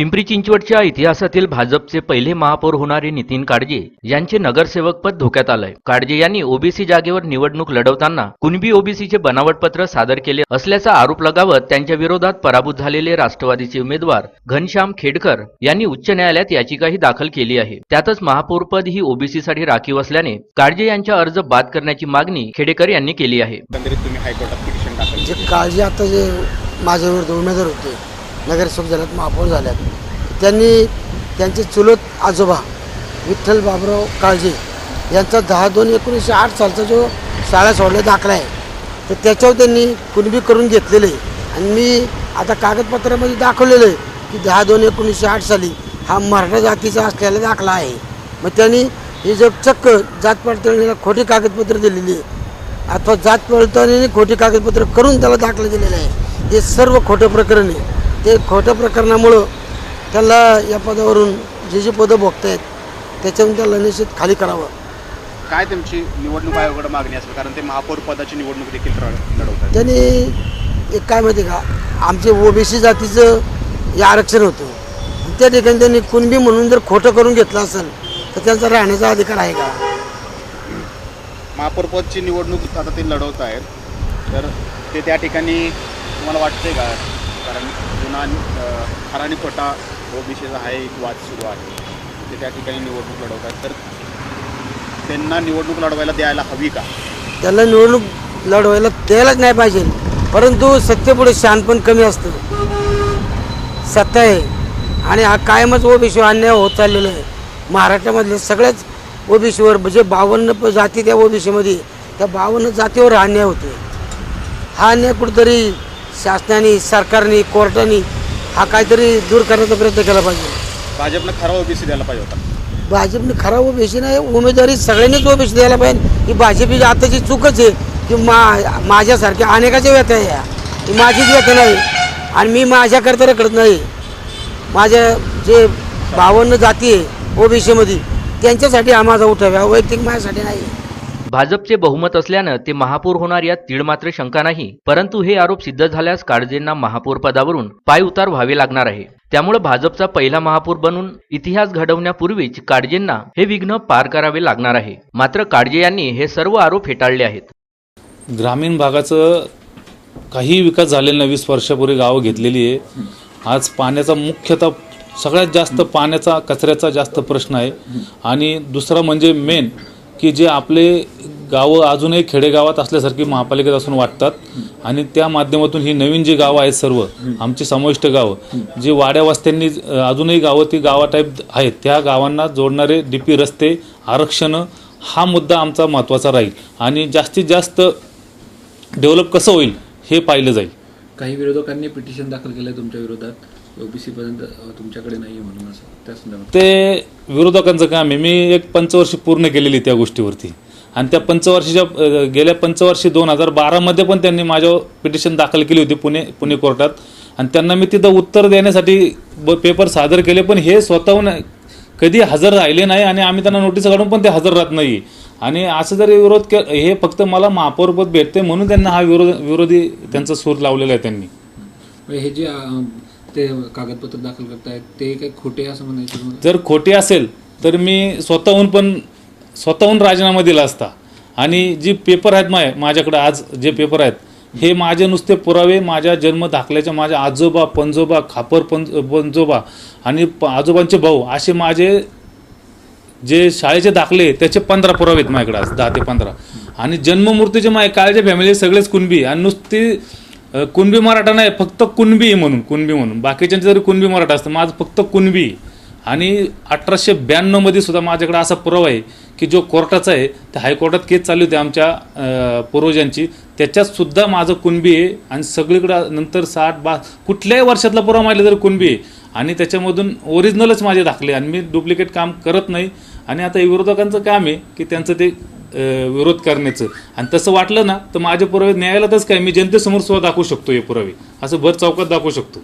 पिंपरी चिंचवडच्या इतिहासातील भाजपचे पहिले महापौर होणारे नितीन काडजे यांचे नगरसेवक पद धोक्यात आलंय. काडजे यांनी ओबीसी जागेवर निवडणूक लढवताना कुणबी ओबीसीचे बनावटपत्र सादर केले असल्याचा आरोप लगावत त्यांच्या विरोधात पराभूत झालेले राष्ट्रवादीचे उमेदवार घनश्याम खेडकर यांनी उच्च न्यायालयात याचिकाही दाखल केली आहे. त्यातच महापौरपद ही ओबीसीसाठी राखीव असल्याने काडजे यांचा अर्ज बाद करण्याची मागणी खेडेकर यांनी केली आहे. एकंदरीत तुम्ही हायकोर्टात पिटिशन दाखल जे काळजी आता जे माझ्या विरुद्ध उमेदवार होते नगरसेवक झाल्यात महापौर झाल्यात. त्यांनी त्यांचे चुलत आजोबा विठ्ठल बाबराव काळजे यांचा दहा दोन एकोणीसशे आठ सालचा जो शाळा सोडला दाखला आहे तर त्याच्यावर त्यांनी कुणबी करून घेतलेलं आहे. आणि मी आता कागदपत्रामध्ये दाखवलेलं आहे की दहा दोन एकोणीसशे आठ साली हा मराठा जातीचा असलेला दाखला आहे. मग त्यांनी हे जर चक्क जात पडताळणीला खोटी कागदपत्र दिलेली आहे. अथवा जात पडताळणीने खोटी कागदपत्र करून त्याला दाखला दिलेला आहे. हे सर्व खोटं प्रकरण आहे. ते खोट्या प्रकरणामुळं त्याला या पदावरून जे जे पदं भोगतायत त्याच्यातून त्याला निश्चित खाली करावं. काय तुमची निवडणूक आयोगाकडे मागणी असेल? कारण ते महापौर पदाची निवडणूक देखील लढ- लढवतात. त्यांनी एक काय माहिती का आमचे ओबीसी जातीचं हे आरक्षण होतं. आणि त्या ठिकाणी त्यांनी कुणबी म्हणून जर खोटं करून घेतलं असेल तर त्यांचा राहण्याचा अधिकार आहे का? महापौर पदची निवडणूक आता ते लढवत आहेत तर ते त्या ठिकाणी तुम्हाला वाटते का? कारण जुना अं, ओबीसीचा हा एक वाद सुरू आहे. ते त्या ठिकाणी निवडणूक लढवत आहेत तर त्यांना निवडणूक लढवायला द्यायला हवी का? त्याला निवडणूक लढवायला द्यायलाच नाही पाहिजे. परंतु सत्तेपुढे पण कमी असतं. सत्ता आहे. आणि हा कायमच ओबीसी अन्याय होत चाललेला आहे. महाराष्ट्रामधले सगळ्याच ओबीसीवर म्हणजे बावन्न जाती त्या ओबीसीमध्ये त्या बावन्न जातीवर अन्याय होते हा अन्याय कुठेतरी शासनाने सरकारने कोर्टाने हा काहीतरी दूर करण्याचा प्रयत्न केला पाहिजे. भाजपनं खरा ओबीसी द्यायला पाहिजे होता. भाजपने खरा ओबीसी नाही उमेदवारी सगळ्यांनीच ओबीसी द्यायला पाहिजे. ही भाजपची आताची चूकच आहे की मा माझ्यासारख्या अनेकाच्या व्यथा आहे या. ही माझीच व्यथा नाही आणि मी माझ्याकरता रखडत नाही. माझ्या जे बावन्न जाती आहे ओबीसीमध्ये त्यांच्यासाठी हा माझा उठाव आहे. वैयक्तिक माझ्यासाठी नाही. भाजपचे बहुमत असल्यानं ते महापौर होणार यात तीळ मात्र शंका नाही परंतु हे आरोप सिद्ध झाल्यास काळजेंना महापौर पदावरून पाय उतार व्हावे लागणार आहे. त्यामुळे भाजपचा पहिला महापौर बनून इतिहास घडवण्यापूर्वीच काळजेंना हे विघ्न पार करावे लागणार आहे. मात्र काळजे यांनी हे सर्व आरोप फेटाळले आहेत. ग्रामीण भागाचं काही विकास झालेला नाही वीस वर्षापूर्वी गावं घेतलेली आहे. आज पाण्याचा मुख्यतः सगळ्यात जास्त पाण्याचा कचऱ्याचा जास्त प्रश्न आहे. आणि दुसरा म्हणजे मेन की जे आपले गावं अजूनही खेडेगावात असल्यासारखी महापालिकेत असून वाटतात. आणि त्या माध्यमातून ही नवीन जी गावं आहेत सर्व आमची समाविष्ट गावं जी वाड्या वस्त्यांनी अजूनही गावं ती गावा टाईप आहेत त्या गावांना जोडणारे डी पी रस्ते आरक्षणं हा मुद्दा आमचा महत्त्वाचा राहील. आणि जास्तीत जास्त डेव्हलप कसं होईल हे पाहिलं जाईल. काही विरोधकांनी पिटिशन दाखल केलं तुमच्या विरोधात. ओबीसी पर्यंत अ, तुमच्याकडे नाहीये म्हणून असं त्या संदर्भात. ते विरोधकांचं काम आहे. मी एक पंचवर्षी पूर्ण केलेली त्या गोष्टीवरती. आणि त्या पंचवर्षीच्या गेल्या पंचवर्षी दोन हजार बारामध्ये पण त्यांनी माझ्यावर पिटिशन दाखल केली होती पुणे पुणे कोर्टात. आणि त्यांना मी तिथं उत्तर देण्यासाठी पेपर सादर केले पण हे स्वतःहून कधी हजर राहिले नाही आणि आम्ही त्यांना नोटीस काढून पण ते हजर राहत नाही. आणि असं जरी विरोध के हे फक्त मला महापौरपद भेटते म्हणून त्यांना हा विरोध विरोधी त्यांचा सूर लावलेला आहे त्यांनी. हे जे ते कागदपत्र दाखल करतायत ते काही खोटे असं म्हणायचं जर खोटी असेल तर मी स्वतःहून पण स्वतःहून राजीनामा दिला असता. आणि जी पेपर आहेत माय माझ्याकडे आज जे पेपर आहेत हे माझे नुसते पुरावे माझ्या जन्म दाखल्याच्या माझ्या आजोबा पंजोबा खापर पंज पंजोबा आणि आजोबांचे भाऊ असे माझे जे शाळेचे दाखले त्याचे पंधरा पुरावे आहेत माझ्याकडे आज दहा ते पंधरा. आणि जन्ममूर्तीचे माझे काळच्या फॅमिली सगळेच कुणबी आणि नुसती कुणबी मराठा नाही फक्त कुणबी म्हणून कुणबी म्हणून. बाकीच्यांचे जरी कुणबी मराठा असतं माझं फक्त कुणबी. आणि अठराशे ब्याण्णवमध्ये सुद्धा माझ्याकडे असा पुरावा आहे की जो कोर्टाचा आहे त्या हायकोर्टात केस चालली होती आमच्या पूर्वजांची. त्याच्यातसुद्धा माझं कुणबी आहे आणि सगळीकडं नंतर साठ बा कुठल्याही वर्षातला पुरावा माहिला तरी कुणबी आहे. आणि त्याच्यामधून ओरिजिनलच माझे दाखले आणि मी डुप्लिकेट काम करत नाही. आणि आता विरोधकांचं काम आहे की त्यांचं ते विरोध करण्याचं. आणि तसं वाटलं ना तर माझे पुरावे न्यायालयातच काय मी जनतेसमोर सुद्धा दाखवू शकतो हे पुरावे. असं भर चौकात दाखवू शकतो.